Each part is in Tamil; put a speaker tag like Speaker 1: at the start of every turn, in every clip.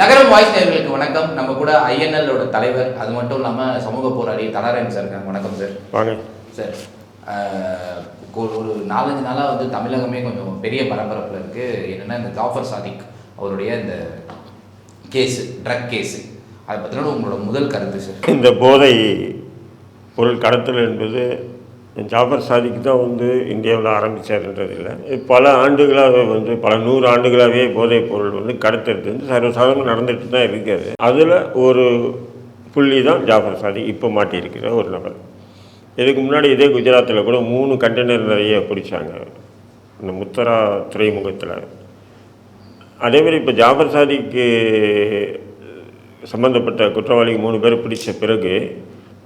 Speaker 1: நகரம் வாய்ஸ் வணக்கம். நம்ம கூட ஐஎன்எல்லோட தலைவர் அது மட்டும் இல்லாமல் சமூக போராளி தலாராயன் சார் இருக்காங்க. வணக்கம் சார் சார் ஒரு நாலஞ்சு நாளாக வந்து தமிழகமே கொஞ்சம் பெரிய பரபரப்பில் இருக்குது என்னென்னா இந்த ஜாஃபர் சாதிக் அவருடைய இந்த கேஸு ட்ரக் கேஸு. அதை பற்றின உங்களோட முதல் கருத்து சார்
Speaker 2: இந்த போதை பொருள் கடத்தல் என்பது ஜாஃபர் சாதிக்கு தான் வந்து இந்தியாவில் ஆரம்பித்தார்ன்றது இல்லை பல ஆண்டுகளாகவே வந்து பல நூறு ஆண்டுகளாகவே போதைப் பொருள் வந்து கடத்துறது வந்து சர்வசாதாரணம் நடந்துட்டு தான் இருக்காது. அதில் ஒரு புள்ளி தான் ஜாஃபர் சாதி இப்போ மாட்டியிருக்கிற ஒரு நபர். இதுக்கு முன்னாடி இதே குஜராத்தில் கூட மூணு கண்டெய்னர் நிறைய பிடிச்சாங்க. இந்த முத்தரா துறைமுகத்தில். அதே மாதிரி இப்போ ஜாஃபர் சாதிக்கு சம்மந்தப்பட்ட குற்றவாளிக்கு மூணு பேர் பிடிச்ச பிறகு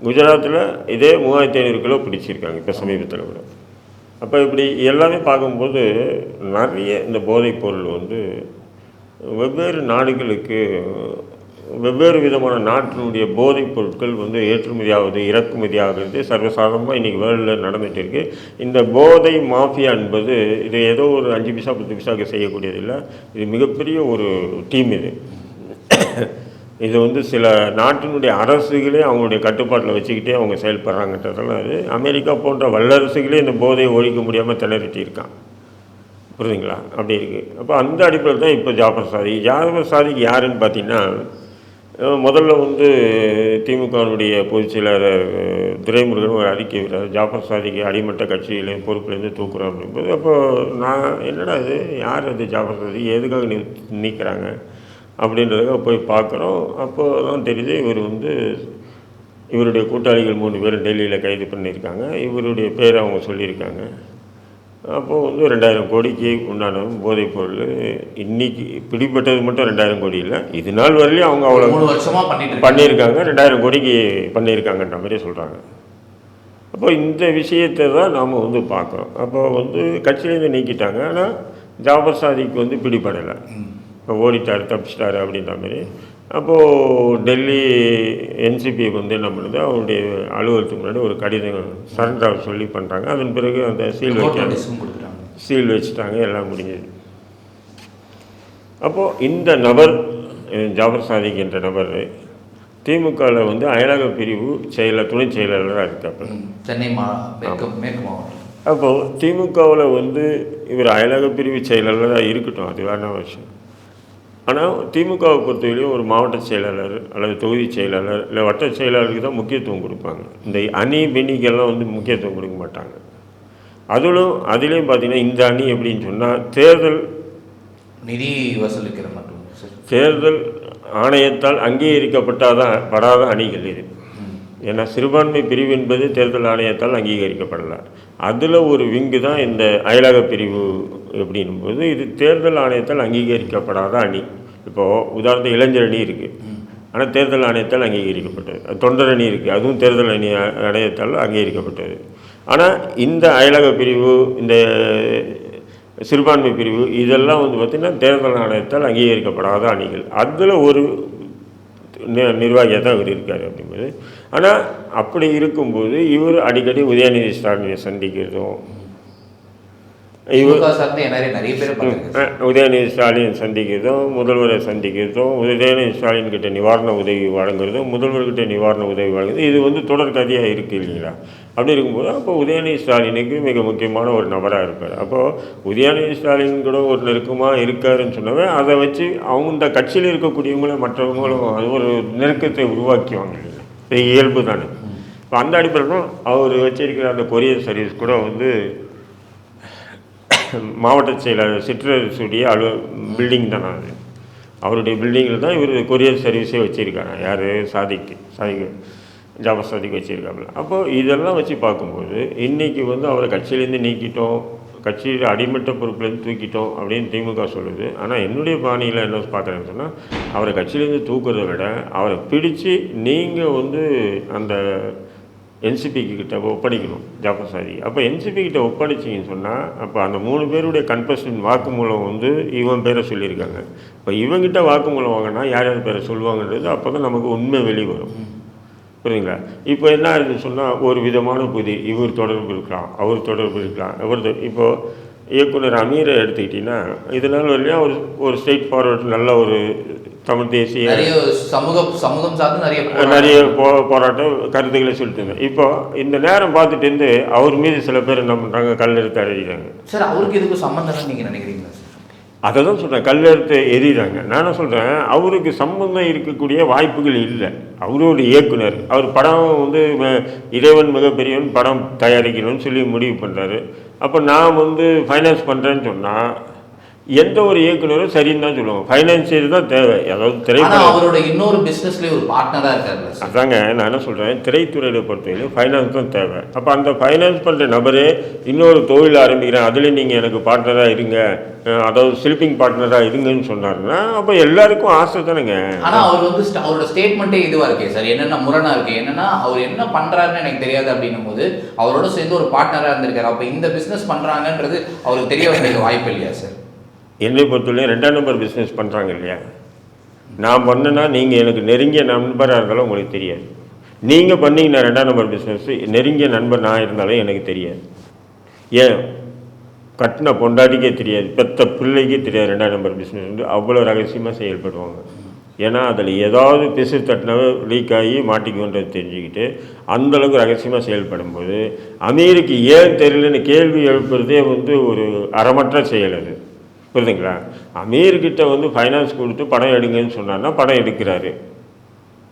Speaker 2: குஜராத்தில் இதே மூவாயிரத்தி ஐநூறு கிலோ பிடிச்சிருக்காங்க இப்போ சமீபத்தில் கூட. அப்போ இப்படி எல்லாமே பார்க்கும்போது நிறைய இந்த போதைப் பொருள் வந்து வெவ்வேறு நாடுகளுக்கு வெவ்வேறு விதமான நாட்டினுடைய போதைப் பொருட்கள் வந்து ஏற்றுமதியாகுது இறக்குமதியாகிறது இறக்குமதி ஆகுது சர்வசாதாரணமாக இன்றைக்கி வேர்ல்டில் நடந்துகிட்டு இருக்குது இந்த போதை மாஃபியா என்பது இது ஏதோ ஒரு அஞ்சு பைசா பத்து பைசாவுக்கு செய்யக்கூடியதில்லை. இது மிகப்பெரிய ஒரு டீம் இது. இது வந்து சில நாட்டினுடைய அரசுகளே அவங்களுடைய கட்டுப்பாட்டில் வச்சுக்கிட்டே அவங்க செயல்படுறாங்கன்றதெல்லாம் அது அமெரிக்கா போன்ற வல்லரசுகளே இந்த போதையை ஒழிக்க முடியாமல் திணறிட்டு இருக்கான் புரியுதுங்களா அப்படி இருக்குது அப்போ அந்த அடிப்படையில் தான் இப்போ ஜாஃபர் சாதி. ஜாஃபர் சாதிக்கு யாருன்னு பார்த்தீங்கன்னா முதல்ல வந்து திமுகவினுடைய பொதுச் செயலாளர் துரைமுருகன் ஒரு அறிக்கை விடுறார் ஜாஃபர் சாதிக்கு அடிமட்ட கட்சியிலேயும் பொறுப்புலேருந்து தூக்குறோம் அப்படிங்கும்போது அப்போ நான் என்னடா இது? யார் அது ஜாஃபர் சாதி? எதுக்காக நீ நீக்கிறாங்க? அப்படின்றதுக்காக போய் பார்க்குறோம். அப்போ தான் தெரியுது இவர் வந்து இவருடைய கூட்டாளிகள் மூணு பேர் டெல்லியில் கைது பண்ணியிருக்காங்க. இவருடைய பேரை அவங்க சொல்லியிருக்காங்க. அப்போது வந்து ரெண்டாயிரம் கோடிக்கு உண்டான போதைப் பொருள் இன்னைக்கு பிடிப்பட்டது மட்டும் ரெண்டாயிரம் கோடி இல்லை. இது நாள் வரையிலும் அவங்க அவ்வளோ
Speaker 1: மூணு வருஷமாக பண்ணிட்டு
Speaker 2: பண்ணியிருக்காங்க. ரெண்டாயிரம் கோடிக்கு பண்ணியிருக்காங்கன்ற மாதிரி சொல்கிறாங்க அப்போ இந்த விஷயத்தை தான் நாம் வந்து பார்க்குறோம். அப்போ வந்து கட்சியிலேருந்து நீக்கிட்டாங்க. ஆனால் ஜாபர் சாதிக்கு வந்து பிடிபடலை. ஓடிட்டார் தப்பிச்சிட்டாரு அப்படின்ற மாதிரி. அப்போது டெல்லி என்சிபி வந்து என்ன பண்ணுது? அவருடைய அலுவலகத்துக்கு முன்னாடி ஒரு கடிதம் சரண்டர் சொல்லி பண்ணுறாங்க அதன் பிறகு அந்த சீல் வைக்க சீல் வச்சுட்டாங்க எல்லாம் முடிஞ்சது. அப்போது இந்த நபர் ஜாஃபர் சாதிக் என்ற நபர் திமுகவில் வந்து அயலக பிரிவு செயலர் துணை செயலாளராக இருக்காப்ப.
Speaker 1: சென்னை மாவட்டம்.
Speaker 2: அப்போது திமுகவில் வந்து இவர் அயலக பிரிவு செயலாளராக இருக்கட்டும் அது வேணா விஷயம். ஆனால் திமுகவை பொறுத்தவரையும் ஒரு மாவட்ட செயலாளர் அல்லது தொகுதி செயலாளர் இல்லை வட்ட செயலாளருக்கு தான் முக்கியத்துவம் கொடுப்பாங்க. இந்த அணி பெண்ணிக்கெல்லாம் வந்து முக்கியத்துவம் கொடுக்க மாட்டாங்க. அதிலும் அதுலேயும் பார்த்தீங்கன்னா இந்த அணி எப்படின்னு சொன்னால் தேர்தல்
Speaker 1: நிதி வசூலிக்கிற மட்டும்
Speaker 2: தேர்தல் ஆணையத்தால் அங்கீகரிக்கப்பட்டாதான் படாத அணிகள் இது. ஏன்னா சிறுபான்மை பிரிவு என்பது தேர்தல் ஆணையத்தால் அங்கீகரிக்கப்படலை அதில் ஒரு விங்கு தான் இந்த அயலக பிரிவு அப்படின்னும்போது இது தேர்தல் ஆணையத்தால் அங்கீகரிக்கப்படாத அணி. இப்போது உதாரணத்துக்கு இளைஞர் அணி இருக்குது ஆனால் தேர்தல் ஆணையத்தால் அங்கீகரிக்கப்பட்டது. தொண்டர் அணி இருக்குது அதுவும் தேர்தல் அணி ஆணையத்தால் அங்கீகரிக்கப்பட்டது. ஆனால் இந்த அயலக பிரிவு இந்த சிறுபான்மை பிரிவு இதெல்லாம் வந்து பார்த்திங்கன்னா தேர்தல் ஆணையத்தால் அங்கீகரிக்கப்படாத அணிகள். அதில் ஒரு நிர்வாகியாக தான் இவர் இருக்கார் அப்படிங்கும்போது. ஆனால் அப்படி இருக்கும்போது இவர் அடிக்கடி உதயநிதி ஸ்டாலினை சந்திக்கிறதும் இவர்
Speaker 1: திமுக சார்ந்து நிறைய நிறைய பேர் பார்த்துருக்கேன்
Speaker 2: அஹ், உதயநிதி ஸ்டாலின் சந்திக்கிறதும் முதல்வரை சந்திக்கிறதும் உதயநிதி ஸ்டாலின் கிட்ட நிவாரண உதவி வழங்குறதும் முதல்வர்கிட்ட நிவாரண உதவி வழங்குறது இது வந்து தொடர் கதையாக இருக்குது இல்லைங்களா? அப்படி இருக்கும்போது அப்போ உதயநிதி ஸ்டாலினுக்கு மிக முக்கியமான ஒரு நபராக இருப்பார். அப்போது உதயநிதி ஸ்டாலின் கூட ஒரு நெருக்கமாக இருக்காருன்னு சொன்னவே அதை வச்சு அவங்க இந்த கட்சியில் இருக்கக்கூடியவங்களும் மற்றவங்களும் அது ஒரு நெருக்கத்தை உருவாக்கிவாங்க. இல்லைங்களா இது இயல்பு தானே. இப்போ அந்த அடிப்படையில் அவர் வச்சிருக்கிற அந்த கொரியர் சர்வீஸ் கூட வந்து மாவட்ட செயலாளர் சிற்றரசுடைய அலு பில்டிங் தானே அது. அவருடைய பில்டிங்கில் தான் இவர் கொரியர் சர்வீஸே வச்சுருக்காங்க யார்? சாதிக்கு சாதிக்கு ஜாபர் சாதிக்கு வச்சுருக்காங்கள அப்போது இதெல்லாம் வச்சு பார்க்கும்போது இன்றைக்கி வந்து அவரை கட்சியிலேருந்து நீக்கிட்டோம் கட்சியில் அடிமட்ட பொறுப்புலேருந்து தூக்கிட்டோம் அப்படின்னு திமுக சொல்லுது. ஆனால் என்னுடைய பாணியில் என்ன பார்க்குறேன்னு சொன்னால் அவரை கட்சியிலேருந்து தூக்குறத விட அவரை பிடிச்சு நீங்கள் வந்து அந்த என்சிபிக்கு கிட்ட ஒப்படைக்கணும். ஜாஃபர் அப்போ என்சிபி கிட்ட ஒப்படைச்சிங்கன்னு சொன்னால் அப்போ அந்த மூணு பேருடைய கன்ஃபர்ஷன் வாக்குமூலம் வந்து இவன் பேரை சொல்லியிருக்காங்க. இப்போ இவங்கிட்ட வாக்குமூலம் வாங்கினா யார் யார் பேரை சொல்லுவாங்கன்றது அப்போ தான் நமக்கு உண்மை வெளி வரும் புரியுதுங்களா? இப்போ என்ன இருக்குன்னு சொன்னால் ஒரு விதமான புதி இவர் தொடர்பு இருக்கலாம் அவர் தொடர்பு இருக்கலாம். அவர் இப்போது இப்போ இயக்குனர் அமீரை எடுத்துக்கிட்டிங்கன்னா இதனால் வரையும் ஒரு ஒரு ஸ்ட்ரெயிட் ஃபார்வர்ட் நல்ல ஒரு தமிழ் தேசிய
Speaker 1: நிறைய சமூகம் சமூகம் சார்ந்து நிறைய.
Speaker 2: நிறைய போ போராட்டம் கருத்துக்களை சொல்லிட்டு இப்போ இந்த நேரம் பார்த்துட்டு இருந்து அவர் மீது சில பேர் என்ன பண்ணுறாங்க கல் எடுத்து அடிக்கிறாங்க
Speaker 1: சார் அவருக்கு இதுக்கு சம்பந்தம் நீங்க நினைக்கிறீங்களா
Speaker 2: அதை தான் சொல்கிறேன் கல் எடுத்து எறிகிறாங்க நான் என்ன சொல்கிறேன் அவருக்கு சம்பந்தம் இருக்கக்கூடிய வாய்ப்புகள் இல்லை. அவரோட இயக்குனர் அவர் படம் வந்து ம- இறைவன் மிகப்பெரியவன் படம் தயாரிக்கணும்னு சொல்லி முடிவு பண்ணுறாரு அப்போ நான் வந்து ஃபைனான்ஸ் பண்ணுறேன்னு சொன்னால் எந்த ஒரு இயக்குனரும் சரின்னு தான் சொல்லுவாங்க. ஃபைனான்சியர் தான் தேவை. அதாவது திரைப்படம்
Speaker 1: அவரோட இன்னொரு பிசினஸ்லயே ஒரு பார்ட்னரா இருக்காருல்ல சார்
Speaker 2: அதாங்க நான் என்ன சொல்கிறேன் திரைத்துறையில் பொறுத்தவரையிலும் ஃபைனான்ஸ் தான் தேவை. அப்போ அந்த ஃபைனான்ஸ் பண்ணுற நபரே இன்னொரு தொழில் ஆரம்பிக்கிறேன் அதில் நீங்கள் எனக்கு பார்ட்னராக இருங்க. அதாவது ஸ்லிப்பிங் பார்ட்னராக இருங்கன்னு சொன்னாருன்னா அப்போ எல்லாருக்கும் ஆசை தானேங்க.
Speaker 1: ஆனா அவர் வந்து அவரோட ஸ்டேட்மெண்ட்டே இதுவா இருக்கே சார் என்னென்ன முரணா இருக்கு? என்னன்னா அவர் என்ன பண்றாருன்னு எனக்கு தெரியாது அப்படின்னும் போது அவரோட சேர்ந்து ஒரு பார்ட்னரா இருந்திருக்காரு. அப்ப இந்த பிசினஸ் பண்றாங்கன்றது அவருக்கு தெரிய வேண்டிய வாய்ப்பு இல்லையா சார்
Speaker 2: என்னை பொறுத்தவரையும் ரெண்டாம் நம்பர் பிஸ்னஸ் பண்ணுறாங்க இல்லையா? நான் பண்ணேன்னா நீங்கள் எனக்கு நெருங்கிய நண்பராக இருந்தாலும் உங்களுக்கு தெரியாது. நீங்கள் பண்ணீங்கன்னா ரெண்டாம் நம்பர் பிஸ்னஸ் நெருங்கிய நண்பர் நான் இருந்தாலும் எனக்கு தெரியாது. ஏன்? கட்டின பொண்டாட்டிக்கே தெரியாது பெத்த பிள்ளைக்கே தெரியாது ரெண்டாம் நம்பர் பிஸ்னஸ் வந்து அவ்வளோ ரகசியமாக செயல்படுவாங்க. ஏன்னா அதில் ஏதாவது பிசு தட்டினாவே லீக் ஆகி மாட்டிக்குன்றது தெரிஞ்சுக்கிட்டு அந்தளவுக்கு ரகசியமாக செயல்படும்போது அமீருக்கு ஏன் தெரியலன்னு கேள்வி எழுப்புறதே வந்து ஒரு அறமற்ற செயல் அது. புரியுதுங்களா? அமீர்கிட்ட வந்து ஃபைனான்ஸ் கொடுத்து படம் எடுங்கன்னு சொன்னார்னா படம் எடுக்கிறாரு.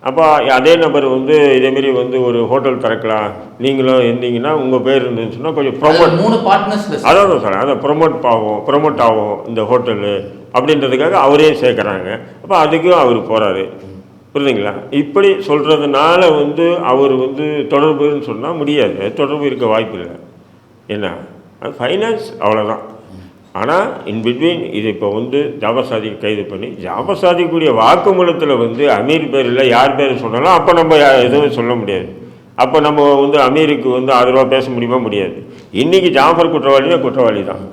Speaker 2: அப்போ அதே நபர் வந்து இதேமாரி வந்து ஒரு ஹோட்டல் திறக்கலாம். நீங்களும் இருந்தீங்கன்னா உங்கள் பேர் இருந்துன்னு சொன்னால் கொஞ்சம் ப்ரொமோட்
Speaker 1: மூணு பார்ட்னர்ஸ்ல
Speaker 2: அதான் தான் சொல்கிறேன் அதை ப்ரொமோட் ஆகும் ப்ரொமோட் ஆகும் இந்த ஹோட்டலு அப்படின்றதுக்காக அவரே சேர்க்குறாங்க. அப்போ அதுக்கும் அவர் போகிறாரு புரியுதுங்களா? இப்படி சொல்கிறதுனால வந்து அவர் வந்து தொடர்புன்னு சொன்னால் முடியாது. தொடர்பு இருக்க வாய்ப்பு இல்லை என்ன அது ஃபைனான்ஸ் அவ்வளோதான் ஆனால் இன் பிட்வீன் இது இப்போ வந்து ஜாபர் கைது பண்ணி ஜாபர் வாக்குமூலத்தில் வந்து அமீர் பேர் இல்லை யார் பேர் சொன்னாலும் அப்போ நம்ம எதுவும் சொல்ல முடியாது. அப்போ நம்ம வந்து அமீருக்கு வந்து ஆதரவாக பேச முடியுமா முடியாது. இன்றைக்கி ஜாஃபர் குற்றவாளினா குற்றவாளி தான்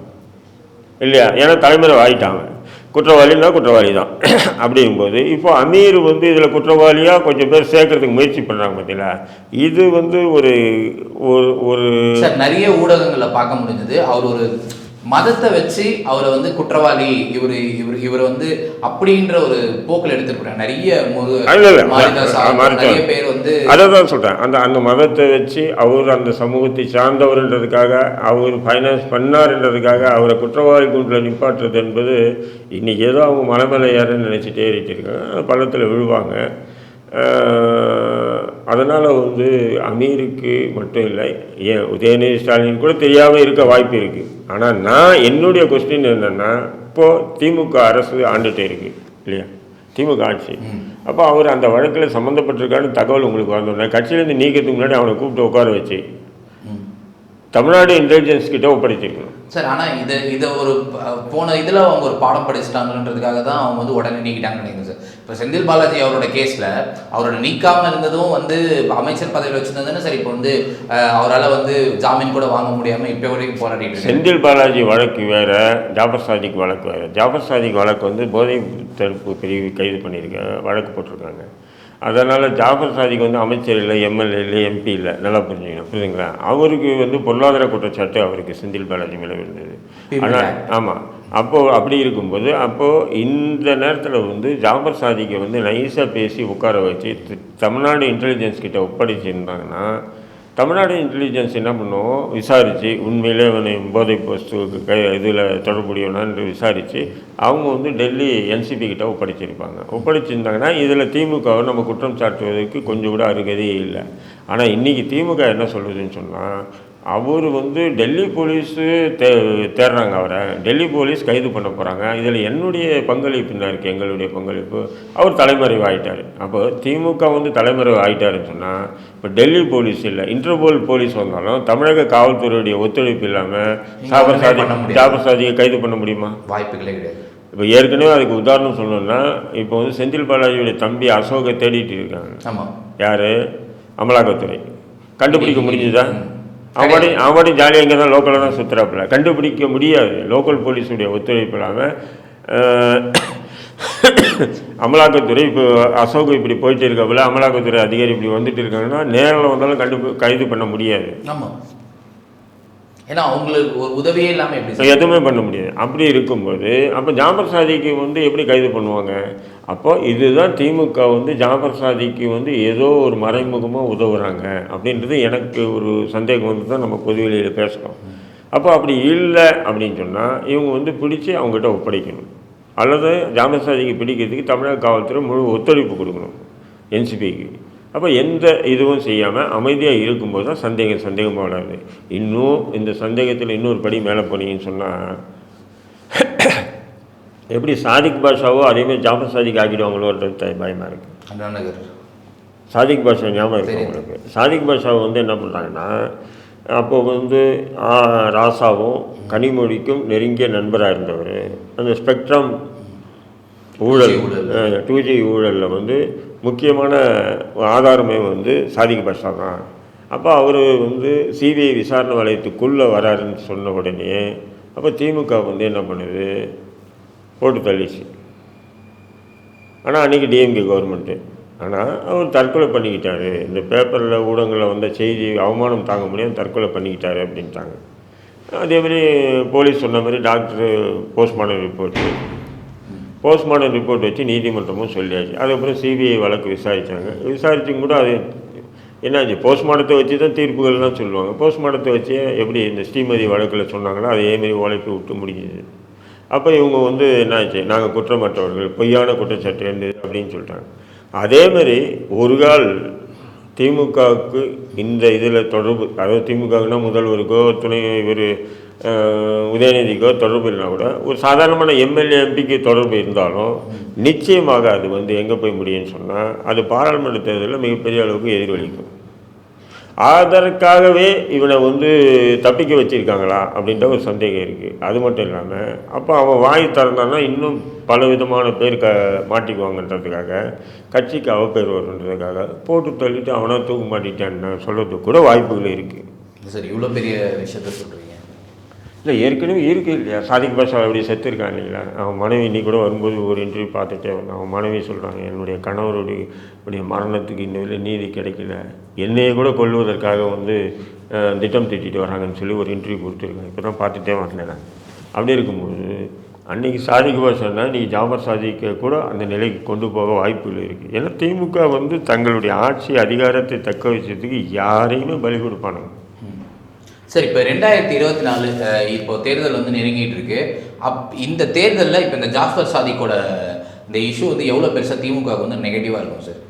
Speaker 2: இல்லையா? ஏன்னா தலைமுறை ஆகிட்டாங்க குற்றவாளின்னா குற்றவாளி தான் அப்படிங்கும்போது இப்போ அமீர் வந்து இதில் குற்றவாளியாக கொஞ்சம் பேர் சேர்க்கறதுக்கு முயற்சி பண்ணுறாங்க பார்த்தீங்களா இது வந்து ஒரு ஒரு ஒரு
Speaker 1: நிறைய ஊடகங்களில் பார்க்க முடிஞ்சது. அவர் ஒரு மதத்தை வச்சு அவரை வந்து குற்றவாளி இவர் இவர் இவர் வந்து அப்படின்ற ஒரு போக்கில் எடுத்துருக்காங்க நிறைய. நிறைய பேர் வந்து
Speaker 2: அதை தான் சொல்கிறேன் அந்த அந்த மதத்தை வச்சு அவர் அந்த சமூகத்தை சார்ந்தவர்ன்றதுக்காக அவர் ஃபைனான்ஸ் பண்ணார்ன்றதுக்காக அவரை குற்றவாளி கூண்டில் நிப்பாட்டுறது என்பது இன்றைக்கி ஏதோ அவங்க மலை மேலே ஏறன்னு நினச்சிட்டு இருக்காங்க. பள்ளத்தில் விழுவாங்க. அதனால் வந்து அமீருக்கு மட்டும் இல்லை ஏன் உதயநிதி ஸ்டாலின் கூட தெரியாமல் இருக்க வாய்ப்பு இருக்குது ஆனால் நான் என்னுடைய கொஸ்டின் என்னென்னா இப்போது திமுக அரசு ஆண்டுகிட்டே இருக்குது இல்லையா? திமுக ஆட்சி. அப்போ அவர் அந்த வழக்கில் சம்மந்தப்பட்டிருக்கான்னு தகவல் உங்களுக்கு வந்தோடனே கட்சியிலேருந்து நீக்கிறதுக்கு முன்னாடி அவனை கூப்பிட்டு உட்கார வச்சு. தமிழ்நாடு இன்டெலிஜென்ஸ் கிட்ட ஒப்படைச்சிருக்கணும்
Speaker 1: சார் ஆனா இது இதை ஒரு போன இதுல அவங்க ஒரு பாடம் படிச்சிட்டாங்கன்றதுக்காக தான் அவங்க வந்து உடனே நீக்கிட்டாங்கன்னு நினைக்கிறேன் சார். இப்போ செந்தில் பாலாஜி அவரோட கேஸ்ல அவரோட நீக்காம இருந்ததும் வந்து அமைச்சர் பதவியில் வச்சிருந்ததுன்னு சரி இப்போ வந்து அவரால வந்து ஜாமீன் கூட வாங்க முடியாம இப்போ வரைக்கும் போராடிட்டு
Speaker 2: செந்தில் பாலாஜி வழக்கு வேற ஜாபர் சாதிக் வழக்கு வேற. ஜாபர் சாதிக் வழக்கு வந்து போதை தடுப்பு பிரிவு கைது பண்ணியிருக்க வழக்கு போட்டிருக்காங்க. அதனால் ஜாபர் சாதிக் வந்து அமைச்சர் இல்லை எம்எல்ஏ இல்லை எம்பி இல்லை. நல்லா புரிஞ்சுக்கணும் புரியுதுங்களா அவருக்கு வந்து பொருளாதார குற்றச்சாட்டு அவருக்கு செந்தில் பாலாஜி மேலே இருந்தது ஆனால் ஆமாம் அப்போது அப்படி இருக்கும்போது அப்போது இந்த நேரத்தில் வந்து ஜாபர் சாதிக்கை வந்து நைஸாக பேசி உட்கார வச்சு தமிழ்நாடு இன்டெலிஜென்ஸ் கிட்ட ஒப்படைச்சிருந்தாங்கன்னா தமிழ்நாடு இன்டெலிஜென்ஸ் என்ன பண்ணும்? விசாரித்து உண்மையிலே அவனை போதை வஸ்துவுக்கு கை இதில் தொடர்புடையவனான்னு விசாரித்து அவங்க வந்து டெல்லி என்சிபி கிட்ட ஒப்படைச்சிருப்பாங்க. ஒப்படைச்சிருந்தாங்கன்னா இதில் திமுகவை நம்ம குற்றம் சாட்டுவதற்கு கொஞ்சம் கூட அருகதையே இல்லை. ஆனால் இன்றைக்கி திமுக என்ன சொல்லுதுன்னு சொன்னால் அவர் வந்து டெல்லி போலீஸு தே தேடுறாங்க அவரை. டெல்லி போலீஸ் கைது பண்ண போகிறாங்க இதில் என்னுடைய பங்களிப்பு என்ன இருக்குது எங்களுடைய பங்களிப்பு. அவர் தலைமறைவு ஆயிட்டார். அப்போ திமுக வந்து தலைமறைவு ஆயிட்டாருன்னு சொன்னால் இப்போ டெல்லி போலீஸ் இல்லை இன்டர்போல் போலீஸ் வந்தாலும் தமிழக காவல்துறையுடைய ஒத்துழைப்பு இல்லாமல் சாபர் சாதி சாதியை கைது பண்ண முடியுமா?
Speaker 1: வாய்ப்புகளே கிடையாது.
Speaker 2: இப்போ ஏற்கனவே அதுக்கு உதாரணம் சொல்லணும்னா இப்போ வந்து செந்தில் பாலாஜியுடைய தம்பி அசோகை தேடிட்டு இருக்காங்க.
Speaker 1: ஆமா.
Speaker 2: யார்? அமலாக்கத்துறை. கண்டுபிடிக்க முடிஞ்சுதா?
Speaker 1: ம்.
Speaker 2: அவடி அவடி ஜாலியாக இங்கே தான் லோக்கலில் தான் சுற்றுறாப்புல கண்டுபிடிக்க முடியாது. லோக்கல் போலீஸுடைய ஒத்துழைப்பு இல்லாமல் அமலாக்கத்துறை இப்போ அசோக் இப்படி போயிட்டு இருக்கப்பல அமலாக்கத்துறை அதிகாரி இப்படி வந்துட்டு இருக்காங்கன்னா நேரில் வந்தாலும் கண்டு கைது பண்ண முடியாது.
Speaker 1: ஆமா. ஏன்னா அவங்களுக்கு ஒரு உதவியே இல்லாமல் எப்படி
Speaker 2: எதுவுமே பண்ண முடியாது. அப்படி இருக்கும்போது அப்போ ஜாபர் சாதிக்கு வந்து எப்படி கைது பண்ணுவாங்க? அப்போ இதுதான் திமுக வந்து ஜாபர் சாதிக்கு வந்து ஏதோ ஒரு மறைமுகமாக உதவுறாங்க அப்படின்றது எனக்கு ஒரு சந்தேகம் வந்து தான் நம்ம பொதுவெளியில் பேசுகிறோம் அப்போ அப்படி இல்லை அப்படின்னு சொன்னால் இவங்க வந்து பிடிச்சி அவங்ககிட்ட ஒப்படைக்கணும். அல்லது ஜாபர் சாதிக்கு பிடிக்கிறதுக்கு தமிழக காவல்துறை முழு ஒத்துழைப்பு கொடுக்கணும். என்சிபிக்கு அப்போ எந்த இதுவும் செய்யாமல் அமைதியாக இருக்கும்போது தான் சந்தேகம் சந்தேகமாக வராது இன்னும் இந்த சந்தேகத்தில் இன்னொரு படி மேலே போனீங்கன்னு சொன்னால் எப்படி சாதிக் பாஷாவோ அதேமாதிரி ஜாஃபர் சாதிக் ஆக்கிடுவாங்களோன்றது த- பயமா இருக்குது சாதிக் பாஷா ஞாபகம் இருக்கு உங்களுக்கு. சாதிக் பாஷாவை வந்து என்ன பண்ணுறாங்கன்னா அப்போ வந்து ராசாவும் கனிமொழிக்கும் நெருங்கிய நண்பராக இருந்தவர். அந்த ஸ்பெக்ட்ரம் ஊழல்
Speaker 1: ஊழல்.
Speaker 2: டூ ஜி ஊழலில் வந்து முக்கியமான ஆதாரமே வந்து சாதிக் பாஷா தான். அப்போ அவர் வந்து சிபிஐ விசாரணை வளையத்துக்குள்ளே வராருன்னு சொன்ன உடனே அப்போ திமுக வந்து என்ன பண்ணுது? போட்டு தள்ளிச்சு ஆனால் அன்றைக்கி டிஎம்கே கவர்மெண்ட்டு ஆனால் அவர் தற்கொலை பண்ணிக்கிட்டாரு. இந்த பேப்பரில் ஊடகங்களில் வந்த செய்தி அவமானம் தாங்க முடியாம தற்கொலை பண்ணிக்கிட்டாரு அப்படின்ட்டாங்க. அதேமாதிரி போலீஸ் சொன்ன மாதிரி doctor postmortem report. Postmortem report வச்சு நீதிமன்றமும் சொல்லியாச்சு. அதுக்கப்புறம் சிபிஐ வழக்கு விசாரித்தாங்க விசாரிச்சும் கூட அது என்னாச்சு? போஸ்ட்மார்ட்டத்தை வச்சு தான் தீர்ப்புகள்லாம் சொல்லுவாங்க. போஸ்ட்மார்ட்டத்தை வச்சு எப்படி இந்த ஸ்ரீமதி வழக்கில் சொன்னாங்களோ அதேமாரி உழைப்பு விட்டு முடிஞ்சுது. அப்போ இவங்க வந்து என்னாச்சு? நாங்கள் குற்றமற்றவர்கள் பொய்யான குற்றச்சாட்டு இருந்தது அப்படின்னு சொல்லிட்டாங்க. அதேமாரி ஒரு கால் திமுகவுக்கு இந்த இதில் தொடர்பு அதாவது திமுகவுக்குனா முதல்வருக்கோ துணை இவர் உதயநிதிக்கோ தொடர்பு இல்லைன்னா கூட ஒரு சாதாரணமான எம்எல்ஏ எம்பிக்கு தொடர்பு இருந்தாலும் நிச்சயமாக அது வந்து எங்கே போய் முடியும்னு சொன்னால் அது பாராளுமன்ற தேர்தலில் மிகப்பெரிய அளவுக்கு எதிரொலிக்கும். அதற்காகவே இவனை வந்து தப்பிக்க வச்சிருக்காங்களா அப்படின்ற ஒரு சந்தேகம் இருக்குது அது மட்டும் இல்லாமல் அப்போ அவன் வாய் திறந்தான்னா இன்னும் பல விதமான பேர் க மாட்டிக்குவாங்கன்றதுக்காக கட்சிக்கு அவப்பேர் வருன்றதுக்காக போட்டு தள்ளிட்டு அவனை தூக்க மாட்டிட்டான்னு சொல்கிறதுக்கு கூட வாய்ப்புகள் இருக்குது
Speaker 1: சரி இவ்வளோ பெரிய விஷயத்த சொல்கிறேன்
Speaker 2: இல்லை ஏற்கனவே இருக்குது இல்லையா? சாதிக் பாஷா அப்படி செத்துருக்கான் இல்லைங்களா? அவன் மனைவி இன்னி கூட வரும்போது ஒரு இன்டர்வியூ பார்த்துட்டே வந்தேன். அவன் மனைவி சொல்கிறாங்க என்னுடைய கணவருடைய உடைய மரணத்துக்கு இன்ன நீதி கிடைக்கல. என்னையை கூட கொள்வதற்காக வந்து திட்டம் திட்டிட்டு வராங்கன்னு சொல்லி ஒரு இன்டர்வியூ கொடுத்துருக்காங்க. இப்போ தான் பார்த்துட்டே வந்தேன் நான். அப்படி இருக்கும்போது அன்னைக்கு சாதிக்கு பாஷன்னா நீ ஜாபர் சாதிக்க கூட அந்த நிலைக்கு கொண்டு போக வாய்ப்புகள் இருக்குது ஏன்னா திமுக வந்து தங்களுடைய ஆட்சி அதிகாரத்தை தக்க வச்சதுக்கு யாரையுமே பலி கொடுப்பானுங்க.
Speaker 1: சார் இப்போ ரெண்டாயிரத்தி இருபத்தி நாலு இப்போ தேர்தல் வந்து நெருங்கிட்டு இருக்கு அப் இந்த தேர்தலில் இப்போ இந்த ஜாஃபர் சாதிக்கோட இந்த இஷ்யூ வந்து எவ்வளோ பெருசாக திமுக வந்து நெகட்டிவாக இருக்கும் சார்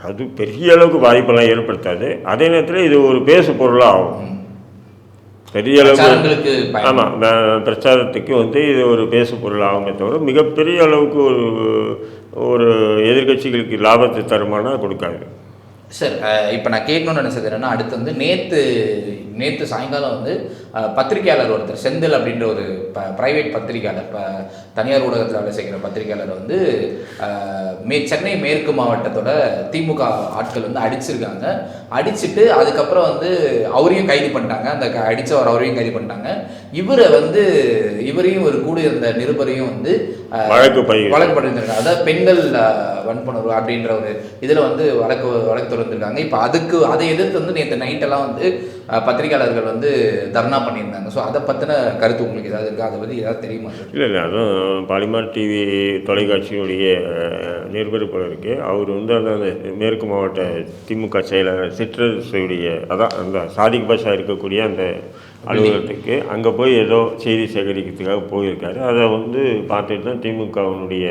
Speaker 2: அது பெரிய அளவுக்கு பாதிப்பெல்லாம் ஏற்படுத்தாது. அதே நேரத்தில் இது ஒரு பேசு பொருளாக ஆகும் பெரிய அளவுக்கு ஆமாம் பிரச்சாரத்துக்கு வந்து இது ஒரு பேசு பொருள் ஆகுமே தவிர மிகப்பெரிய அளவுக்கு ஒரு ஒரு எதிர்க்கட்சிகளுக்கு லாபத்தை தருமானா கொடுக்காது.
Speaker 1: சார். இப்போ நான் கேட்கணும்னு நினச்சது என்னன்னா அடுத்து வந்து நேற்று நேற்று சாயங்காலம் வந்து அஹ், பத்திரிக்கையாளர் ஒருத்தர் செந்தில் அப்படின்ற ஒரு ப ப்ரைவேட் பத்திரிக்கையாளர் இப்போ தனியார் ஊடகத்தில் வேலை செய்கிற பத்திரிக்கையாளர் வந்து மே சென்னை மேற்கு மாவட்டத்தோட திமுக ஆட்கள் வந்து அடிச்சிருக்காங்க. அடிச்சிட்டு அதுக்கப்புறம் வந்து அவரையும் கைது பண்ணிட்டாங்க. அந்த அடிச்சவர் அவரையும் கைது பண்ணிட்டாங்க. இவரை வந்து இவரையும் ஒரு கூட இருந்த நிருபரையும் வந்து
Speaker 2: வழக்கு
Speaker 1: வழக்கு பதிந்திருக்காங்க அதாவது பெண்கள் வன்புணர்வு அப்படின்ற ஒரு இதில் வந்து வழக்கு வழக்கு தொடர்ந்துருக்காங்க. இப்போ அதுக்கு அதை எதிர்த்து வந்து நேற்று நைட்டெல்லாம் வந்து பத்திரிகையாளர்கள் வந்து தர்ணா பண்ணியிருந்தாங்க. ஸோ அதை பற்றின கருத்து உங்களுக்கு ஏதாவது இருக்கா? அதை பற்றி ஏதாவது தெரியுமா?
Speaker 2: இல்லை இல்லை. அதுவும் பாலிமார் டிவி தொலைக்காட்சியினுடைய அஹ், இருக்குது அவர் வந்து அந்த அந்த மேற்கு மாவட்ட திமுக செயலாளர் சிற்றரசுடைய அதான் அந்த சாதிக் பாஷா இருக்கக்கூடிய அந்த அலுவலகத்துக்கு அங்கே போய் ஏதோ செய்தி சேகரிக்கிறதுக்காக போயிருக்காரு. அதை வந்து பார்த்துட்டு தான் திமுகவினுடைய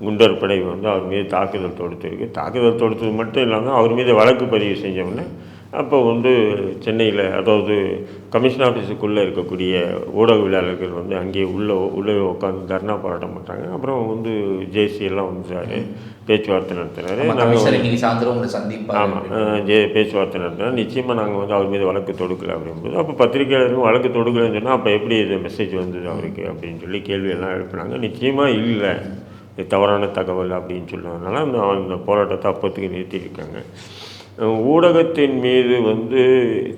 Speaker 2: குண்டர் படை வந்து அவர் மீது தாக்குதல் தொடுத்திருக்கு. தாக்குதல் தொடுத்தது மட்டும் இல்லாமல் அவர் மீது வழக்கு பதிவு செஞ்சோம்னா அப்போ வந்து சென்னையில் அதாவது கமிஷன் ஆஃபீஸுக்குள்ளே இருக்கக்கூடிய ஊடகவியலாளர்கள் வந்து அங்கேயே உள்ளே உள்ளே உட்காந்து தர்ணா போராட்டம் பண்ணுறாங்க அப்புறம் வந்து ஜேசி எல்லாம் வந்தார் பேச்சுவார்த்தை நடத்துனாரு நாங்கள் ஆமாம் ஜே பேச்சுவார்த்தை நடத்தினா நிச்சயமாக நாங்கள் வந்து அவர் மீது வழக்கு தொடுக்கல அப்படிங்கும்போது அப்போ பத்திரிகையாளரும் வழக்கு தொடுக்கலன்னு சொன்னால் அப்போ எப்படி இது மெசேஜ் வந்தது அவருக்கு அப்படின்னு சொல்லி கேள்வியெல்லாம் எழுப்புனாங்க. நிச்சயமாக இல்லை. இது தவறான தகவல் அப்படின்னு சொன்னதுனால அந்த அந்த போராட்டத்தை அப்போதைக்கு நிறுத்தியிருக்காங்க. ஊடகத்தின் மீது வந்து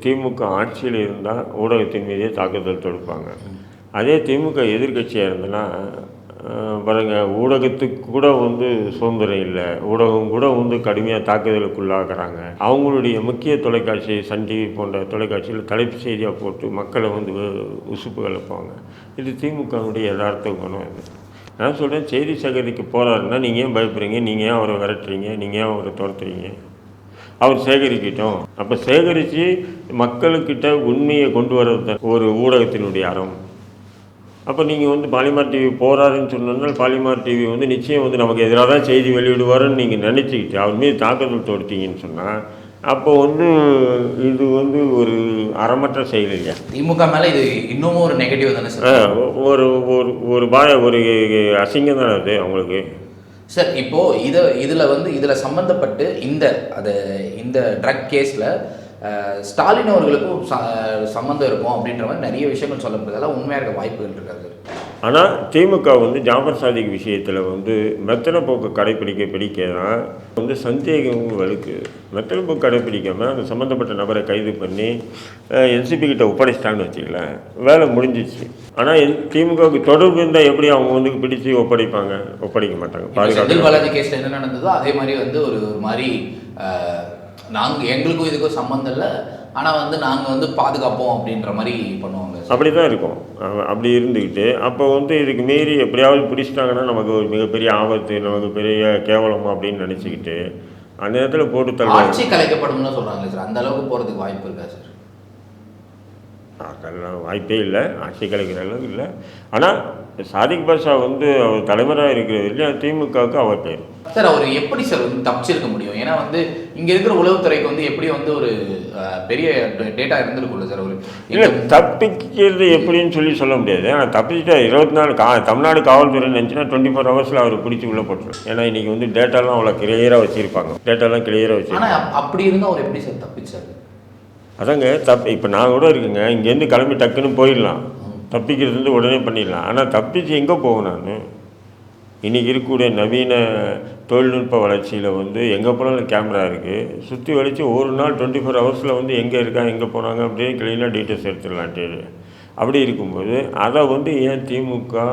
Speaker 2: திமுக ஆட்சியில் இருந்தால் ஊடகத்தின் மீதே தாக்குதல் தொடுப்பாங்க. அதே திமுக எதிர்க்கட்சியாக இருந்தனா பாருங்க ஊடகத்துக்கு கூட வந்து சுதந்திரம் இல்லை. ஊடகம் கூட வந்து கடுமையாக தாக்குதலுக்குள்ளாகிறாங்க அவங்களுடைய முக்கிய தொலைக்காட்சி சன் டிவி போன்ற தொலைக்காட்சியில் தலைப்பு செய்தியாக போட்டு மக்களை வந்து உசுப்பு கலப்பாங்க இது திமுகவுடைய யதார்த்த குணம் இது. நான் சொல்கிறேன் செய்தி சேகரிக்க போகிறாருன்னா நீங்கள் ஏன் பயப்படுறீங்க? நீங்கள் ஏன் அவரை விரட்டுறீங்க? நீங்கள் ஏன் அவரை துரத்துறீங்க? அவர் சேகரிக்கட்டும். அப்போ சேகரித்து மக்களுக்கிட்ட உண்மையை கொண்டு வர்றது ஒரு ஊடகத்தினுடைய அறம். அப்போ நீங்கள் வந்து பாலிமார் டிவி போகிறாருன்னு சொன்னால் பாலிமார் டிவி வந்து நிச்சயம் வந்து நமக்கு எதிராக தான் செய்தி வெளியிடுவாருன்னு நீங்கள் நினச்சிக்கிட்டு அவர் மீது தாக்குதல் தொடுத்தீங்கன்னு சொன்னால் அப்போ வந்து இது வந்து ஒரு அறமற்ற செயல் இல்லையா?
Speaker 1: திமுக மேல இது இன்னமும் ஒரு நெகட்டிவ் தானே
Speaker 2: ஒரு ஒரு ஒரு பாய ஒரு அசிங்கம் தானே அது அவங்களுக்கு?
Speaker 1: சார் இப்போ இதை இதில் வந்து இதில் சம்மந்தப்பட்டு இந்த அது இந்த ட்ரக் கேஸில் ஸ்டாலின் அவர்களுக்கும் ச- சம்மந்தம் இருக்கும் அப்படின்ற மாதிரி நிறைய விஷயங்கள் சொல்லப்படுறதால உண்மையாக இருக்க வாய்ப்புகள் இருக்காது
Speaker 2: ஆனால் திமுக வந்து ஜாஃபர் சாதிக் விஷயத்தில் வந்து மெத்தனை போக்கு கடைப்பிடிக்க பிடிக்க தான் வந்து சந்தேகம் வலுக்கு. மெத்தனை போக்கு கடைப்பிடிக்காமல் அந்த சம்மந்தப்பட்ட நபரை கைது பண்ணி என்சிபி கிட்ட ஒப்படைச்சிட்டான்னு வச்சுக்கலாம் வேலை முடிஞ்சிச்சு ஆனால் என் திமுகவுக்கு தொடர்பு இருந்தால் எப்படி அவங்க வந்து பிடிச்சு ஒப்படைப்பாங்க? ஒப்படைக்க மாட்டாங்க. பாதுகாப்பு
Speaker 1: பாலாஜி கேஸ்ல என்ன நடந்ததோ அதே மாதிரி வந்து ஒரு மாதிரி அஹ், நாங்க எங்களுக்கும் இதுக்கும் சம்மந்தம் இல்லை. ஆனா வந்து நாங்க வந்து பாதுகாப்போம் அப்படின்ற மாதிரி பண்ணுவாங்க.
Speaker 2: அப்படி தான் இருக்கும். அப்படி இருந்துக்கிட்டு அப்போ வந்து இதுக்கு மீறி எப்படியாவது பிடிச்சிட்டாங்கன்னா நமக்கு ஒரு மிகப்பெரிய ஆபத்து நமக்கு பெரிய கேவலம் அப்படின்னு நினச்சிக்கிட்டு அந்த நேரத்தில் போட்டு
Speaker 1: ஆட்சி கலைக்கப்படும்னு சொல்றாங்க சார் அந்த அளவுக்கு போறதுக்கு வாய்ப்பு இருக்கா சார்?
Speaker 2: அதெல்லாம் வாய்ப்பே இல்லை ஆட்சி கலைக்கிற அளவுக்கு இல்லை. ஆனால் சாதிக் பாஷா வந்து அவர் தலைவராக இருக்கிற வரைக்கும் திமுகவுக்கு அவர் பேர்.
Speaker 1: சார் அவர் எப்படி சார் வந்து தப்பிச்சிருக்க முடியும்? ஏன்னா வந்து இங்க இருக்கிற உளவுத்துறைக்கு வந்து எப்படி வந்து ஒரு பெரிய டேட்டா இருந்திருக்கும்ல சார் ஒரு
Speaker 2: இல்லை தப்பிக்கிறது எப்படின்னு சொல்லி சொல்ல முடியாது. ஆனால் தப்பிச்சுட்டா இருபத்தி நாலு கா தமிழ்நாடு காவல்துறை நினச்சினா டுவெண்ட்டி ஃபோர் ஹவர்ஸில் அவர் பிடிச்சி உள்ளே போட்டுரும். ஏன்னா இன்றைக்கி வந்து டேட்டாலாம் அவ்வளோ கிளியராக வச்சுருப்பாங்க. டேட்டாலாம் கிளியராக
Speaker 1: ஆனா
Speaker 2: வச்சுருப்பாங்க.
Speaker 1: அப்- அப்படி இருந்தா அவர் எப்படி சார் தப்பிச்சாரு?
Speaker 2: அதாங்க தப் இப்போ நான் கூட இருக்குங்க இங்கேருந்து கிளம்பி டக்குன்னு போயிடலாம். தப்பிக்கிறது வந்து உடனே பண்ணிடலாம். ஆனால் தப்பிச்சு எங்கே போகும் நான்? இன்றைக்கி இருக்கக்கூடிய நவீன தொழில்நுட்ப வளர்ச்சியில் வந்து எங்கே போனாலும் கேமரா இருக்குது சுற்றி வலித்து ஒரு நாள் டுவெண்ட்டி ஃபோர் ஹவர்ஸில் வந்து எங்கே இருக்கா எங்கே போனாங்க அப்படின்னு க்ளீனாக டீட்டெயில்ஸ் எடுத்துடலான்ட்டு அப்படி இருக்கும்போது அதை வந்து ஏன் திமுக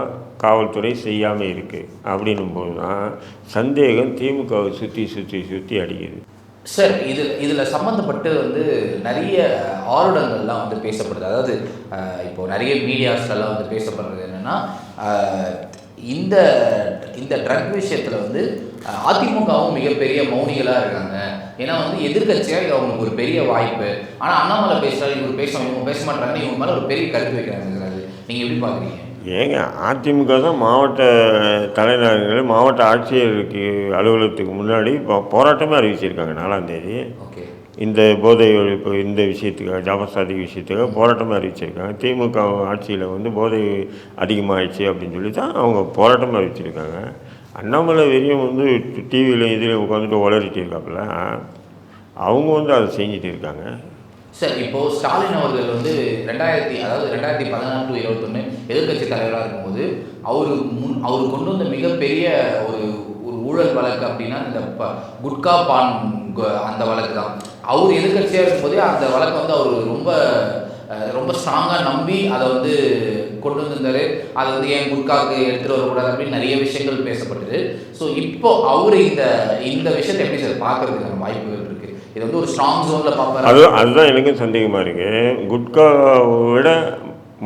Speaker 2: காவல்துறை செய்யாமல் இருக்குது அப்படின்னும் போது தான் சந்தேகம் திமுகவை சுற்றி சுற்றி சுற்றி அடிக்குது.
Speaker 1: சார் இது இதில் சம்மந்தப்பட்டு வந்து நிறைய ஆருடங்கள்லாம் வந்து பேசப்படுது. அதாவது இப்போது நிறைய மீடியாஸ்லாம் வந்து பேசப்படுறது என்னென்னா இந்த இந்த ட்ரக் விஷயத்தில் வந்து அதிமுகவும் மிகப்பெரிய மௌனிகளாக இருக்காங்க. ஏன்னா வந்து எதிர்கட்சியாக இது அவங்களுக்கு ஒரு பெரிய வாய்ப்பு. ஆனால் அண்ணாமலை பேசுறாரு இவர் பேச இவங்க பேச மாட்டாங்கன்னு இவங்க மேலே ஒரு பெரிய கருத்து வைக்கிறாங்க நீங்கள் எப்படி பார்க்குறீங்க?
Speaker 2: ஏங்க அதிமுக தான் மாவட்ட தலைநகரங்கள் மாவட்ட ஆட்சியருக்கு அலுவலகத்துக்கு முன்னாடி போ- போராட்டமே அறிவிச்சிருக்காங்க நாலாம் தேதி.
Speaker 1: ஓகே.
Speaker 2: இந்த போதை ஒழிப்பு இந்த விஷயத்துக்காக ஜாபர் சாதிக் விஷயத்துக்காக போராட்டமே அறிவிச்சிருக்காங்க. திமுக ஆட்சியில் வந்து போதை அதிகமாகிடுச்சு அப்படின்னு சொல்லி தான் அவங்க போராட்டமே அறிவிச்சிருக்காங்க. அண்ணாமலை வெறியும் வந்து டிவியில் இதில் உட்காந்துட்டு உளறிட்டு இருக்காப்புல. அவங்க வந்து அதை செஞ்சுட்டு இருக்காங்க.
Speaker 1: சார் இப்போ ஸ்டாலின் அவர்கள் வந்து ரெண்டாயிரத்தி அதாவது ரெண்டாயிரத்தி பதினாறு டு இருபத்தொன்று எதிர்க்கட்சி தலைவராக இருக்கும்போது அவர் முன் அவர் கொண்டு வந்த மிகப்பெரிய ஒரு ஒரு ஊழல் வழக்கு அப்படின்னா இந்த ப- குட்கா பான் அந்த வழக்கு தான். அவர் எதிர்க்கட்சியாக இருக்கும்போதே அந்த வழக்கை வந்து அவர் ரொம்ப ரொம்ப ஸ்ட்ராங்காக நம்பி அதை வந்து கொண்டு வந்திருந்தாரு. அதை வந்து ஏன் குட்காவுக்கு எடுத்துகிட்டு வரக்கூடாது அப்படின்னு நிறைய விஷயங்கள் பேசப்பட்டது. ஸோ இப்போ அவர் இந்த இந்த விஷயத்தை எப்படி சார் பார்க்கறதுக்கான வாய்ப்புகள் இருக்குது இது வந்து ஒரு ஸ்ட்ராங் ஜோனில் பார்ப்பாரு.
Speaker 2: அது அதுதான் எனக்கும் சந்தேகமாக இருக்குது குட்காவை விட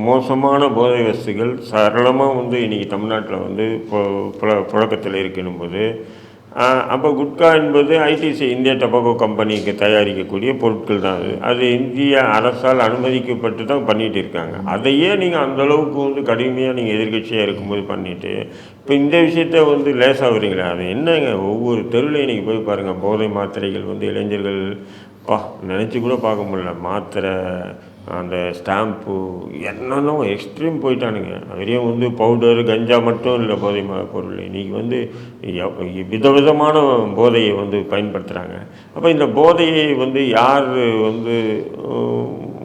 Speaker 2: மோசமான போதை வசதிகள் சரளமாக வந்து இன்றைக்கி தமிழ்நாட்டில் வந்து இப்போ புழ- புழக்கத்தில் இருக்கணும் போது அப்போ குட்கா என்பது ஐடிசி இந்தியா டொபாக்கோ கம்பெனிக்கு தயாரிக்கக்கூடிய பொருட்கள் தான் அது. அது இந்திய அரசால் அனுமதிக்கப்பட்டு தான் பண்ணிகிட்டு இருக்காங்க. அதையே நீங்கள் அந்த அளவுக்கு வந்து கடுமையாக நீங்கள் எதிர்க்கட்சியாக இருக்கும்போது பண்ணிவிட்டு இப்போ இந்த விஷயத்த வந்து லேசாக வரீங்களா அது என்னங்க? ஒவ்வொரு தெருவில் நீங்கள் போய் பாருங்கள் போதை மாத்திரைகள் வந்து இளைஞர்கள் பா நினச்சி கூட பார்க்க முடியல. மாத்திரை அந்த ஸ்டாம்ப்பு என்னென்னோ எக்ஸ்ட்ரீம் போயிட்டானுங்க. வெறும் வந்து பவுடர் கஞ்சா மட்டும் இல்லை போதை பொருள். இன்றைக்கி வந்து விதவிதமான போதையை வந்து பயன்படுத்துகிறாங்க அப்போ இந்த போதையை வந்து யார் வந்து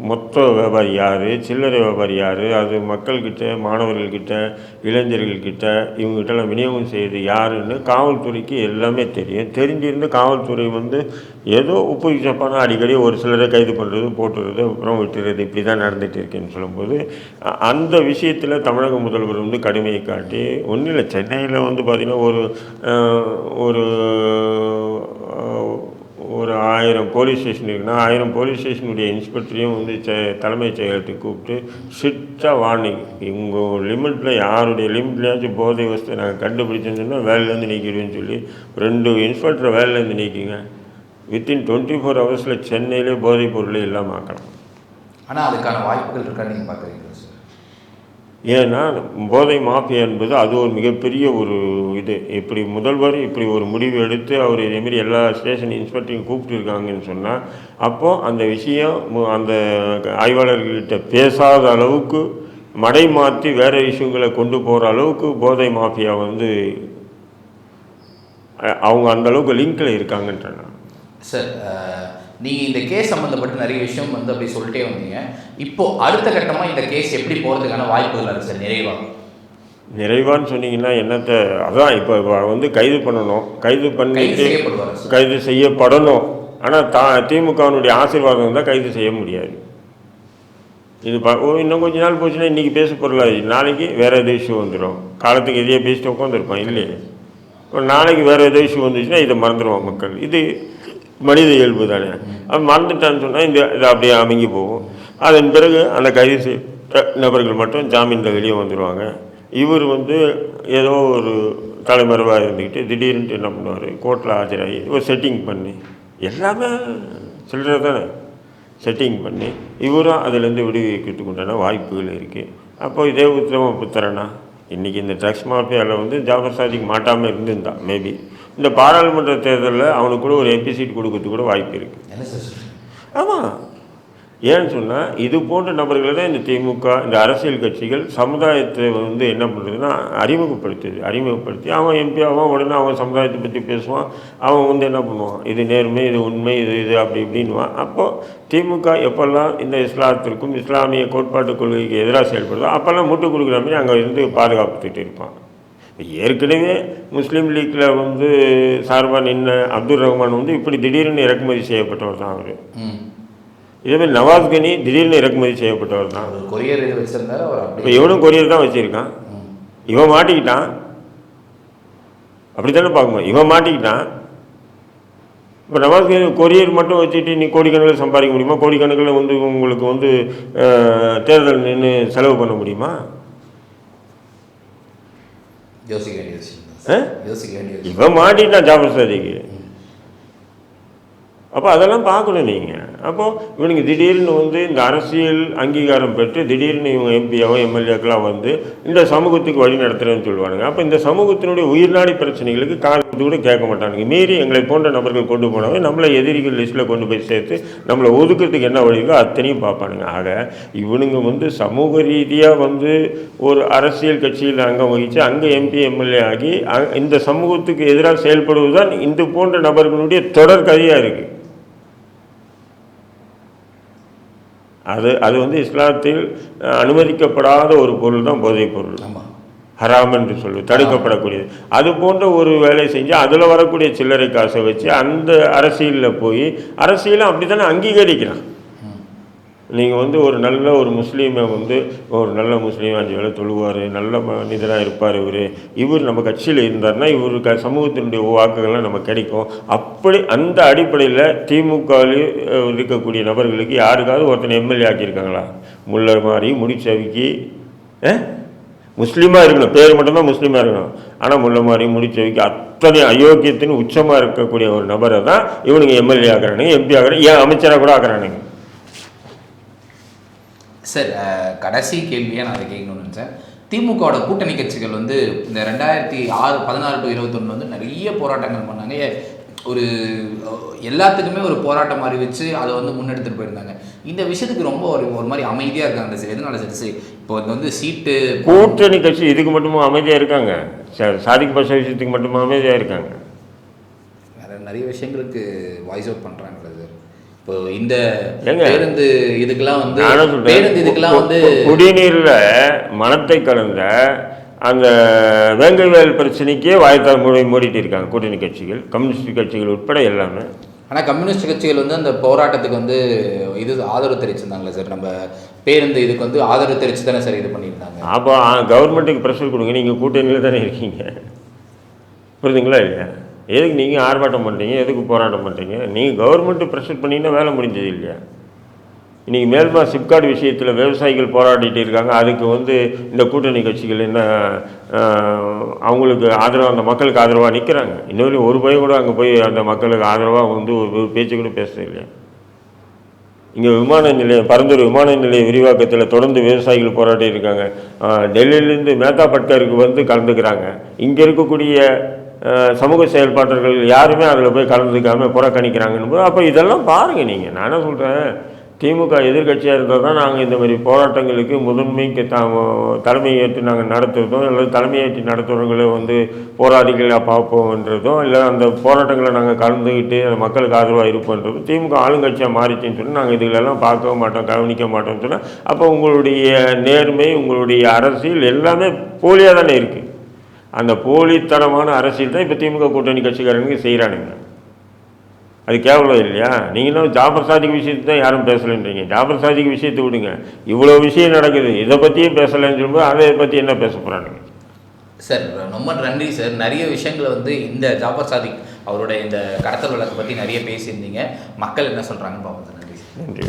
Speaker 2: மொத்த வியாபாரி யார்? சில்லறை வியாபாரி யார்? அது மக்கள்கிட்ட மாணவர்கள்கிட்ட இளைஞர்கள்கிட்ட இவங்ககிட்டலாம் விநியோகம் செய்யுது யாருன்னு காவல்துறைக்கு எல்லாமே தெரியும். தெரிஞ்சிருந்து காவல்துறை வந்து ஏதோ உப்பு சப்பான அடிக்கடி ஒரு சிலரை கைது பண்ணுறது போட்டுறது அப்புறம் விட்டுறது இப்படி தான் நடந்துகிட்டு இருக்கேன்னு சொல்லும்போது அந்த விஷயத்தில் தமிழக முதல்வர் வந்து கடுமையை காட்டி ஒன்றும் இல்லை சென்னையில் வந்து பார்த்திங்கன்னா ஒரு ஒரு ஒரு ஆயிரம் போலீஸ் ஸ்டேஷன் இருக்குன்னா ஆயிரம் போலீஸ் ஸ்டேஷனுடைய இன்ஸ்பெக்டரையும் வந்து செ தலைமைச் செயலகத்துக்கு கூப்பிட்டு ஸ்ட்ரிக்டாக வார்னிங் உங்கள் லிமிட்டில் யாருடைய லிமிட்லையாச்சும் போதை வசதி நாங்கள் கண்டுபிடிச்சிருந்தோம்னா சொன்னால் வேலையிலேருந்து நீக்கிடுவேன்னு சொல்லி ரெண்டு இன்ஸ்பெக்டரை வேலையிலேருந்து நீக்கிங்க. வித்தின் டுவெண்ட்டி ஃபோர் ஹவர்ஸில் சென்னையிலே போதைப் பொருளே இல்லாமல் ஆக்கலாம்.
Speaker 1: ஆனால் அதுக்கான வாய்ப்புகள் இருக்கான்னு நீங்கள் பார்க்குறீங்களா
Speaker 2: ஏன்னா போதை மாஃபியா என்பது அது ஒரு மிகப்பெரிய ஒரு இது. இப்படி முதல்வர் இப்படி ஒரு முடிவு எடுத்து அவர் இதேமாரி எல்லா ஸ்டேஷன் இன்ஸ்பெக்டரையும் கூப்பிட்டுருக்காங்கன்னு சொன்னால் அப்போது அந்த விஷயம் அந்த ஆய்வாளர்கள்கிட்ட பேசாத அளவுக்கு மடை மாற்றி வேறு விஷயங்களை கொண்டு போகிற அளவுக்கு போதை மாஃபியா வந்து அவங்க அந்தளவுக்கு லிங்கில் இருக்காங்கன்றாங்க.
Speaker 1: சார் நீங்கள் இந்த கேஸ் சம்மந்தப்பட்டு நிறைய விஷயம் வந்து அப்படி சொல்லிட்டே வந்தீங்க. இப்போ அடுத்த கட்டமாக இந்த கேஸ் எப்படி போகிறதுக்கான வாய்ப்புகள் இருக்கு சார்? நிறைவாக
Speaker 2: நிறைவான்னு சொன்னீங்கன்னா என்னத்தை அதான் இப்போ வந்து கைது பண்ணணும். கைது பண்ணிட்டு கைது செய்யப்படணும். ஆனால் தா திமுகவினுடைய ஆசீர்வாதம் இருந்தால் கைது செய்ய முடியாது. இது ப இன்னும் கொஞ்ச நாள் போச்சுன்னா இன்றைக்கி பேச பொருளாது நாளைக்கு வேறு எதோ இஷ்யூ வந்துடும் காலத்துக்கு இதையே பேசிட்டு உட்காந்துருப்பான் இல்லையே? ஒரு நாளைக்கு வேறு எதோ இஷ்யூ வந்துச்சுன்னா இதை மறந்துடுவான் மக்கள். இது மனித இயல்பு தானே. அது மறந்துட்டான்னு சொன்னால் இந்த இது அப்படியே அமைங்கி போகும். அதன் பிறகு அந்த கைது செய்த நபர்கள் மட்டும் ஜாமீனில் வெளியே வந்துடுவாங்க இவர் வந்து ஏதோ ஒரு தலைமறைவாக இருந்துக்கிட்டு திடீர்னு என்ன பண்ணுவார்? கோர்ட்டில் ஆஜராகி ஒரு செட்டிங் பண்ணி எல்லாமே சில்லறை தானே. செட்டிங் பண்ணி இவரும் அதிலேருந்து விடுவிக்கிறதுக்கு உண்டான வாய்ப்புகள் இருக்குது அப்போ இதே உத்தரவு புத்திரனா? இன்றைக்கி இந்த ட்ரக்ஸ் மாஃபியாவில் வந்து ஜாபர் சாதிக்கு மாட்டாமல் இருந்திருந்தான் மேபி இந்த பாராளுமன்ற தேர்தலில் அவனுக்கு கூட ஒரு எம்பி சீட் கொடுக்கறதுக்கு கூட வாய்ப்பு இருக்குது? ஆமாம் ஏன்னு சொன்னால் இது போன்ற நபர்களை தான் இந்த திமுக இந்த அரசியல் கட்சிகள் சமுதாயத்தை வந்து என்ன பண்ணுறதுன்னா அறிமுகப்படுத்துது. அறிமுகப்படுத்தி அவன் எம்பி அவன் உடனே அவன் சமுதாயத்தை பற்றி பேசுவான். அவன் வந்து என்ன பண்ணுவான்? இது நேர்மை இது உண்மை இது இது அப்படி இப்படின்வான் அப்போது திமுக எப்போல்லாம் இந்த இஸ்லாத்திற்கும் இஸ்லாமிய கோட்பாட்டு கொள்கைக்கு எதிராக செயல்படுதோ அப்போல்லாம் முட்டு கொடுக்குற மாதிரி அங்கே இருந்து பாதுகாப்புக்கிட்டு இருப்பான். ஏற்கனவே முஸ்லீம் லீக்கில் வந்து சார்பாக நின்ன அப்துல் ரஹ்மான் வந்து இப்படி திடீர்னு இறக்குமதி செய்யப்பட்டவர் தான் அவர்.
Speaker 1: ம்.
Speaker 2: இதேமாதிரி நவாஸ் கனி திடீர்னு இறக்குமதி செய்யப்பட்டவர் தான்.
Speaker 1: கொரியர் இது வச்சிருந்தாரு
Speaker 2: இப்போ இவனும் கொரியர் தான் வச்சுருக்கான். இவன் மாட்டிக்கிட்டான். அப்படி தானே பார்க்கணும். இவன் மாட்டிக்கிட்டான். இப்போ நவாஸ் கனி கொரியர் மட்டும் வச்சுட்டு நீ கோடிக்கணக்கில் சம்பாதிக்க முடியுமா? கோடிக்கணக்கில் வந்து உங்களுக்கு வந்து தேர்தல் நின்று செலவு பண்ண முடியுமா?
Speaker 1: யோசிக்க வேண்டிய விஷயம். யோசிக்க வேண்டிய
Speaker 2: இவன் மாட்டிட்டான் ஜாபர் சாதிக்கு அப்போ அதெல்லாம் பார்க்கணும் நீங்கள் அப்போது இவனுக்கு திடீர்னு வந்து இந்த அரசியல் அங்கீகாரம் பெற்று திடீர்னு இவங்க எம்பியாவோ எம்எல்ஏக்கெல்லாம் வந்து இந்த சமூகத்துக்கு வழி நடத்துகிறேன்னு சொல்லுவானுங்க. அப்போ இந்த சமூகத்தினுடைய உயிர்நாடி பிரச்சனைகளுக்கு காலத்து கூட கேட்க மாட்டானுங்க. மீறி எங்களை போன்ற நபர்கள் கொண்டு போனவங்க நம்மளை எதிரிகள் லிஸ்ட்டில் கொண்டு போய் சேர்த்து நம்மளை ஒதுக்கிறதுக்கு என்ன வழிகளோ அத்தனையும் பார்ப்பானுங்க. ஆக இவனுங்க வந்து சமூக ரீதியாக வந்து ஒரு அரசியல் கட்சியில் அங்கம் வகித்து அங்கே எம்பி எம்எல்ஏ ஆகி இந்த சமூகத்துக்கு எதிராக செயல்படுவதுதான் இந்த போன்ற நபர்களுடைய தொடர் கதையாக இருக்குது அது அது வந்து இஸ்லாத்தில் அனுமதிக்கப்படாத ஒரு பொருள் தான் போதைப் பொருள்.
Speaker 1: ஆமாம்
Speaker 2: ஹராம் என்று சொல்லு தடுக்கப்படக்கூடியது. அது போன்ற ஒரு வேலை செஞ்சு அதில் வரக்கூடிய சில்லறை காசை வச்சு அந்த அரசியலில் போய் அரசியலை அப்படி தானே அங்கீகரிக்கிறான். நீங்கள் வந்து ஒரு நல்ல ஒரு முஸ்லீமை வந்து ஒரு நல்ல முஸ்லீம் அஞ்சு வேலை தொழுவார் நல்ல மனிதராக இருப்பார் இவர். இவர் நம்ம கட்சியில் இருந்தார்னா இவர் க சமூகத்தினுடைய வாக்குகள்லாம் நமக்கு கிடைக்கும். அப்படி அந்த அடிப்படையில் திமுகவில் இருக்கக்கூடிய நபர்களுக்கு யாருக்காவது ஒருத்தனை எம்எல்ஏ ஆக்கியிருக்காங்களா? முல்லை மாதிரி முடிச்சவிக்கி முஸ்லீமாக இருக்கணும். பேர் மட்டும்தான் முஸ்லீமாக இருக்கணும். ஆனால் முல்லை மாதிரி முடிச்சவிக்கி அத்தனை அயோக்கியத்தின் உச்சமாக இருக்கக்கூடிய ஒரு நபரை தான் இவனுங்க எம்எல்ஏ ஆகிறானுங்க எம்பி ஆக்குறாங்க ஏன் அமைச்சராக கூட ஆக்குறானுங்க.
Speaker 1: சார் கடைசி கேள்வியாக நான் அதை கேட்கணும்னு நினச்சேன். திமுகவோட கூட்டணி கட்சிகள் வந்து இந்த ரெண்டாயிரத்தி ஆறு பதினாறு டு இருபத்தொன்று வந்து நிறைய போராட்டங்கள் பண்ணாங்க. ஒரு எல்லாத்துக்குமே ஒரு போராட்டம் மாதிரி வச்சு அதை வந்து முன்னெடுத்துட்டு போயிருந்தாங்க. இந்த விஷயத்துக்கு ரொம்ப ஒரு ஒரு மாதிரி அமைதியாக இருக்காங்க சார். எதனால சார் சரி இப்போ இது வந்து சீட்டு
Speaker 2: கூட்டணி கட்சி இதுக்கு மட்டுமா அமைதியாக இருக்காங்க? சா- சாதிக் பாஷா விஷயத்துக்கு மட்டுமா அமைதியாக இருக்காங்க?
Speaker 1: வேற நிறைய விஷயங்களுக்கு வாய்ஸ் அவுட் பண்ணுறாங்க இப்போ இந்த? பேருந்து இதுக்கெல்லாம் வந்து. பேருந்து இதுக்கெல்லாம் வந்து
Speaker 2: குடிநீர்ல மனத்தை கலந்த அந்த வேங்கைவேல் பிரச்சனைக்கே வாய்த்தா மூடி மூடிட்டு இருக்காங்க கூட்டணி கட்சிகள் கம்யூனிஸ்ட் கட்சிகள் உட்பட எல்லாமே.
Speaker 1: ஆனா கம்யூனிஸ்ட் கட்சிகள் வந்து அந்த போராட்டத்துக்கு வந்து இது ஆதரவு தெரிவிச்சிருந்தாங்களே சார். நம்ம பேருந்து இதுக்கு வந்து ஆதரவு தெரிவிச்சு தானே சார் இது பண்ணியிருந்தாங்க.
Speaker 2: அப்போ கவர்மெண்ட்டுக்கு ப்ரெஷர் கொடுங்க. நீங்கள் கூட்டணியில் தானே இருக்கீங்க. புரியுதுங்களா இல்லையா? எதுக்கு நீங்கள் ஆர்ப்பாட்டம் பண்ணுறீங்க எதுக்கு போராட்டம் பண்ணுறீங்க நீங்கள் கவர்மெண்ட்டு ப்ரெஷர் பண்ணிங்கன்னா வேலை முடிஞ்சது இல்லையா? இன்றைக்கி மேல்மா சிப்காட் விஷயத்தில் விவசாயிகள் போராடிட்டு இருக்காங்க. அதுக்கு வந்து இந்த கூட்டணி கட்சிகள் என்ன அவங்களுக்கு ஆதரவாக அந்த மக்களுக்கு ஆதரவாக நிற்கிறாங்க இன்னொரு ஒரு பையன் கூட அங்கே போய் அந்த மக்களுக்கு ஆதரவாக வந்து ஒரு பேச்சு கூட பேசுறது இல்லையா? இங்கே விமான நிலையம் பரந்தூர் விமான நிலைய விரிவாக்கத்தில் தொடர்ந்து விவசாயிகள் போராட்டி இருக்காங்க. டெல்லியிலேருந்து மேத்தா பட்கருக்கு வந்து கலந்துக்கிறாங்க. இங்கே இருக்கக்கூடிய சமூக செயல்பாட்டர்கள் யாருமே அதில் போய் கலந்துக்காமல் புறக்கணிக்கிறாங்கன்னு போது அப்போ இதெல்லாம் பாருங்கள் நீங்கள் நான் என்ன சொல்கிறேன் திமுக எதிர்க்கட்சியாக இருந்தால் தான் நாங்கள் இந்த மாதிரி போராட்டங்களுக்கு முதன்மைக்கு த தலைமை ஏற்று நாங்கள் நடத்துறதும் அல்லது தலைமை ஏற்றி நடத்துகிறவங்களை வந்து போராளிகளாக பார்ப்போம்ன்றதும் இல்லை அந்த போராட்டங்களை நாங்கள் கலந்துக்கிட்டு அந்த மக்களுக்கு ஆதரவாக இருப்போன்றதும் திமுக ஆளுங்கட்சியாக மாறிச்சின்னு சொல்லி நாங்கள் இதுகளெல்லாம் பார்க்க மாட்டோம் கவனிக்க மாட்டோம்னு சொன்னால் அப்போ உங்களுடைய நேர்மை உங்களுடைய அரசியல் எல்லாமே போலியாக தானே இருக்குது அந்த போலித்தனமான அரசியல் தான் இப்போ திமுக கூட்டணி கட்சிக்காரனுக்கு செய்கிறானுங்க அது கேவலம் இல்லையா? நீங்களும் ஜாபர் சாதிக் விஷயத்தை தான் யாரும் பேசலைன்றீங்க. ஜாபர் சாதிக் விஷயத்தை விடுங்க. இவ்வளோ விஷயம் நடக்குது. இதை பற்றியே பேசலைன்னு சொல்லும்போது அதை பற்றி என்ன பேச போகிறானுங்க
Speaker 1: சார் ரொம்ப நன்றி சார். நிறைய விஷயங்களை வந்து இந்த ஜாபர் சாதிக் அவருடைய இந்த கடத்தல் வழக்கை பற்றி நிறைய பேசியிருந்தீங்க. மக்கள் என்ன சொல்கிறாங்கன்னு பார்ப்போம் நன்றி சார்.
Speaker 2: நன்றி